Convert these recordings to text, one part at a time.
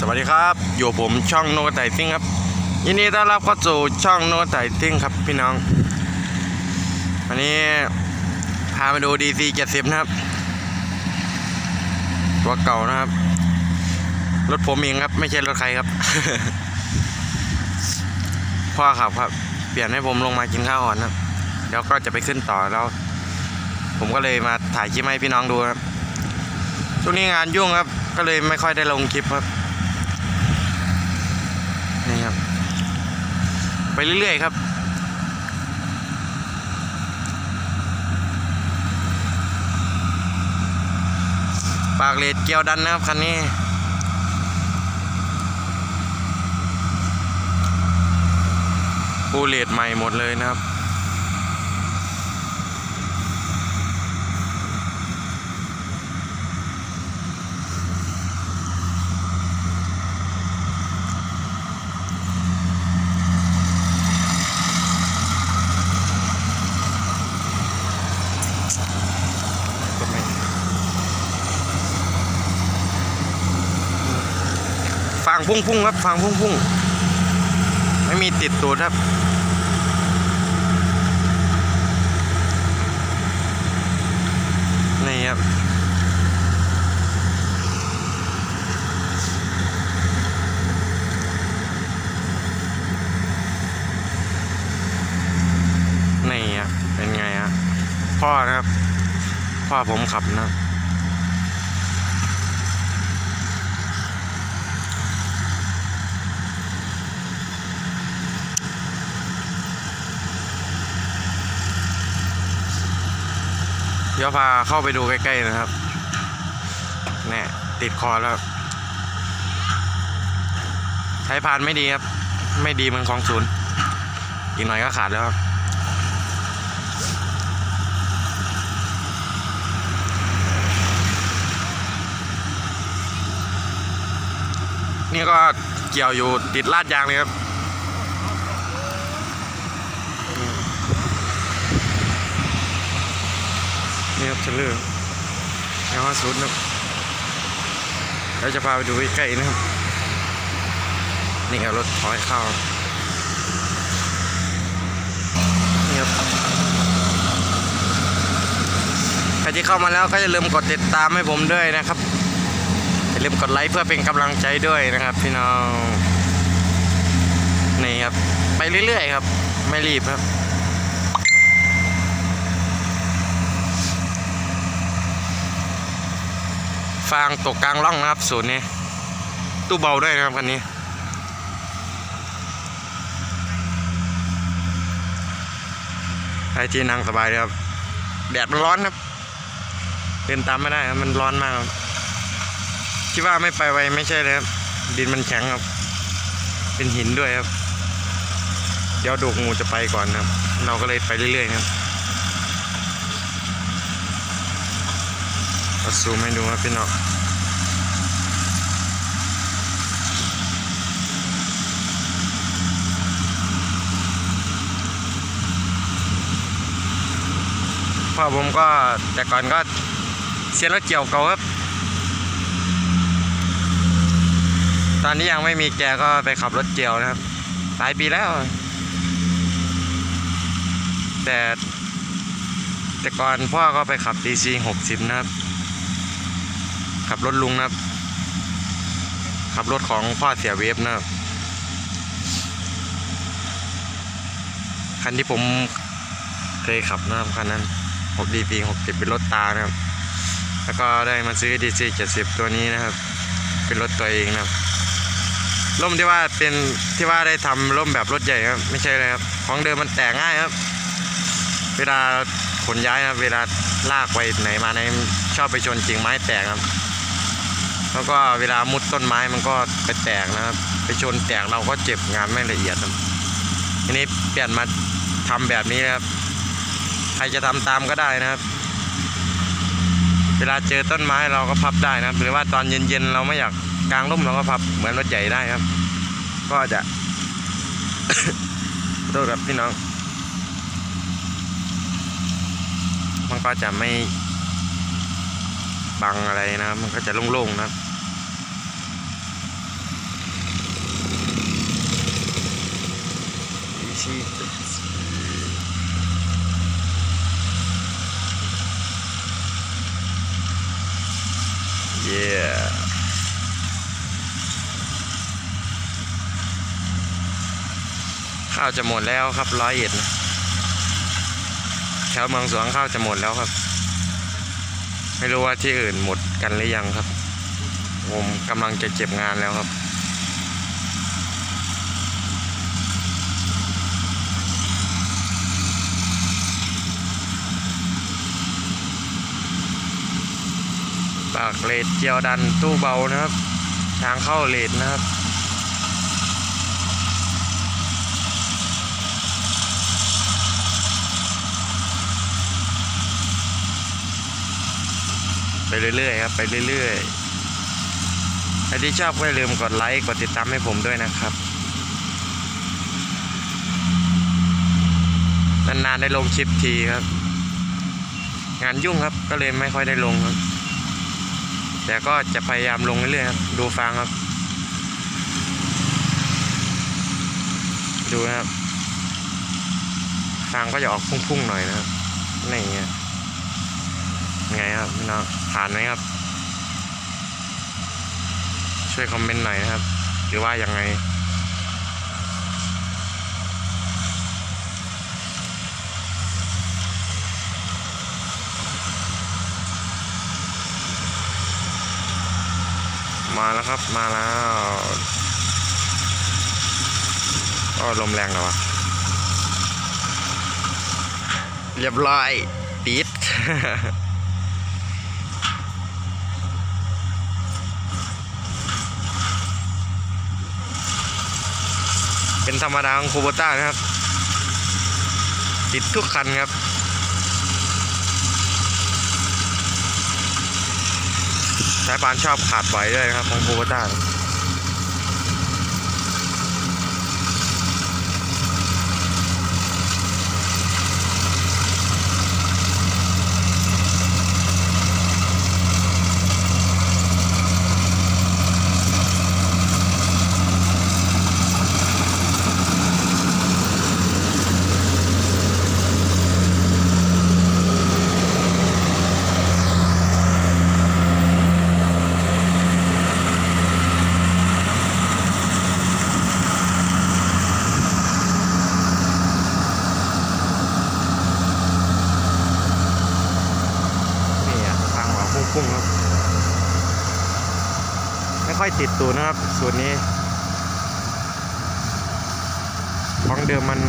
สวัสดีครับอยู่ผมช่องโนกไต่ซิ่งครับ ยินดีต้อนรับเข้าสู่ช่องโนกไต่ซิ่งครับพี่น้อง วันนี้พามาดู DC 70นะครับ ตัวเก่านะครับ รถผมเองครับ ไม่ใช่รถใครครับ พ่อขับครับ เปลี่ยนให้ผมลงมากินข้าวก่อนครับเดี๋ยวก็จะไปขึ้นต่อแล้ว ผมก็เลยมาถ่ายคลิปให้พี่น้องดูครับช่วงนี้งานยุ่งครับ ก็เลยไม่ค่อยได้ลงคลิปครับ นี่ครับ ไปเรื่อย ๆ ครับ ปากเลดเกียวดันนะครับ คันนี้ปูเลดใหม่หมดเลยนะครับ พุ่งพุ่งครับฟางพุ่งพุ่งไม่มีติดตูดครับนี่ครับนี่อะเป็นไงอะพ่อนะครับพ่อผมขับนะ เดี๋ยวพาเข้าไปดูใกล้ๆนะครับแน่ติดคอแล้วใช้พานไม่ดีครับ ไม่ดีมันของศูนย์อีกหน่อยก็ขาดแล้วครับนี่ก็เกี่ยวอยู่ติดลาดยางเลยครับ นี่ครับเทรลเลอร์แนวห้าศูนย์นะครับเราจะพาไปดูใกล้ๆนะครับ นี่ครับรถถอยเข้านี่ครับใครที่เข้ามาแล้วก็อย่าลืมกดติดตามให้ผมด้วยนะครับอย่าลืมกดไลค์เพื่อเป็นกำลังใจด้วยนะครับ พี่น้องนี่ครับ ไปเรื่อยๆครับ ไม่รีบครับ ฟางตกกลางร่องนะครับศูนย์นี้ ตู้เบาด้วยนะครับคันนี้ ไอจีนั่งสบายเลยครับ แดดมันร้อนครับ เดินตามไม่ได้ครับมันร้อนมากครับที่ว่าไม่ไปไวไม่ใช่เลยครับ ดินมันแข็งครับ เป็นหินด้วยครับ เดี๋ยวดูกงูจะไปก่อนครับ เราก็เลยไปเรื่อยๆครับ เอาซูมให้ดูครับพี่น้องพ่อผมก็แต่ก่อนก็เซียนรถเกี่ยวเก่าครับ ตอนนี้ยังไม่มีแกก็ไปขับรถเกี่ยวนะครับ หลายปีแล้ว แต่แต่ก่อนพ่อก็ไปขับ DC 60 นะครับ ขับรถลุงนะครับ ขับรถของพ่อเสียเวฟนะครับ คันที่ผมเคยขับนะครับคันนั้น6 DP 60 เป็นรถตานะครับ แล้วก็ได้มาซื้อ DC 70 ตัวนี้นะครับ เป็นรถตัวเองนะครับร่มที่ว่าเป็นที่ว่าได้ทำร่มแบบรถใหญ่ครับ ไม่ใช่เลยครับ ของเดิมมันแตกง่ายครับ เวลาขนย้ายนะครับ เวลาลากไปไหนมาไหนชอบไปชนกิ่งไม้แตกครับ แล้วก็เวลามุดต้นไม้มันก็ไปแตกนะครับ ไปชนแตกเราก็เจ็บงานไม่ละเอียดครับทีนี้เปลี่ยนมาทำแบบนี้นะครับ ใครจะทำตามก็ได้นะครับ เวลาเจอต้นไม้เราก็พับได้นะครับ หรือว่าตอนเย็นๆเราไม่อยากกลางร่มเราก็พับเหมือนรถใหญ่ได้ครับ ก็จะโทษครับพี่น้อง มันก็จะไม่บังอะไรนะ มันก็จะโล่งๆนะครับ Jesus. Yeah. ข้าวจะหมดแล้วครับร้อยเอ็ดนะแถวเมืองสวงข้าวจะหมดแล้วครับ ไม่รู้ว่าที่อื่นหมดกันหรือยังครับ ผมกำลังจะเจ็บงานแล้วครับ ปากเลดเจียวดันตู้เบานะครับ ทางเข้าเลดนะครับไปเรื่อยๆครับไปเรื่อยๆใครที่ชอบก็อย่าลืมกดไลค์กดติดตามให้ผมด้วยนะครับ นานๆได้ลงคลิปทีครับ งานยุ่งครับก็เลยไม่ค่อยได้ลงครับ แต่ก็จะพยายามลงเรื่อยๆครับ ดูฟังครับ ดูนะครับฟังก็จะออกพุ่งๆหน่อยนะครับนี่ไงไงครับพี่น้องผ่านไหมครับ ช่วยคอมเมนต์หน่อยนะครับ หรือว่ายังไง มาแล้วครับมาแล้วก็ลมแรงเหรอวะเรียบร้อยติดเป็นธรรมดาของคูโบต้านะครับ ติดทุกคันครับ สายปานชอบขาดไหวด้วยนะครับของคูโบต้า นี่อะทางหัวพุ่งครับ ไม่ค่อยติดตูดนะครับ สูตรนี้ของเดิมมัน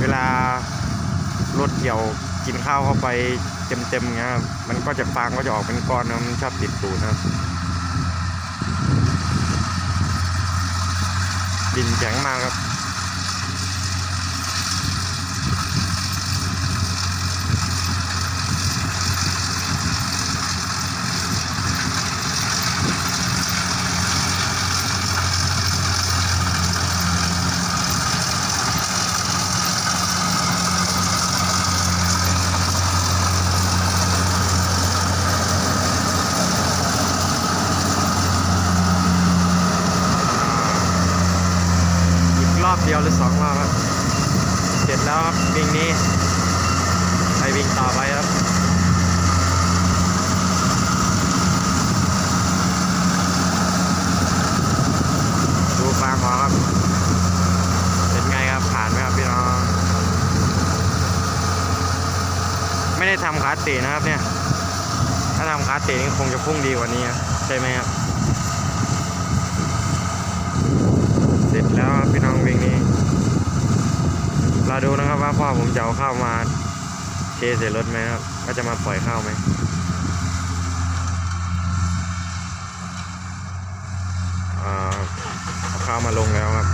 เวลารถเกี่ยวกินข้าวเข้าไปเต็มๆเงี้ยมันก็จะฟางก็จะออกเป็นก้อนนะมันชอบติดตูนะครับดินแข็งมากครับ ยวหรือสองรอบครับเสร็จแล้วครับวิ่งนี้ไปวิ่งต่อไปครับดูฟางหอครับ เป็นไงครับผ่านไหมครับพี่น้องไม่ได้ทำขาตะนะครับเนี่ย ถ้าทำขาตะนี่คงจะพุ่งดีกว่านี้ใช่ไหมครับ เสร็จแล้วครับพี่น้องวิ่งนี้เรา ดูนะครับว่าพ่อผมจะเอาข้าวมาเทใส่รถไหมครับก็จะมาปล่อยข้าวไหมอ่าเอาข้าวมาลงแล้วครับ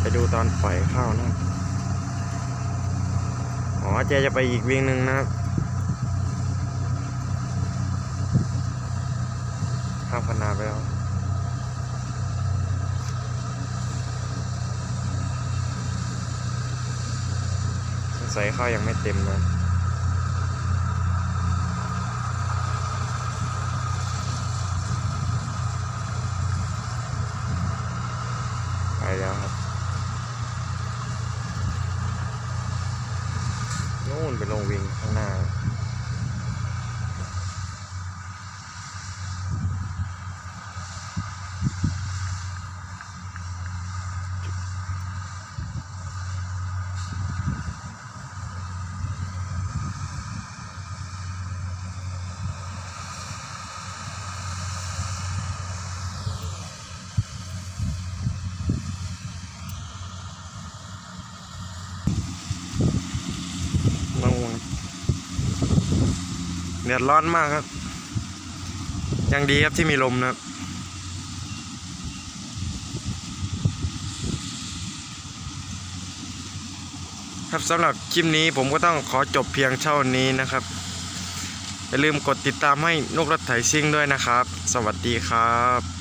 ไปดูตอนปล่อยข้าวนะครับอ๋อเจจะไปอีกวิ่งหนึ่งนะครับข้ามพนาไปแล้ว ใส่ข้าวยังไม่เต็มนะไปแล้วครับนู่นไปลงวิ่งข้างหน้า แดดร้อนมากครับ ยังดีครับที่มีลมนะครับครับสำหรับคลิปนี้ผมก็ต้องขอจบเพียงเท่านี้นะครับ อย่าลืมกดติดตามให้นกรถไถซิ่งด้วยนะครับ สวัสดีครับ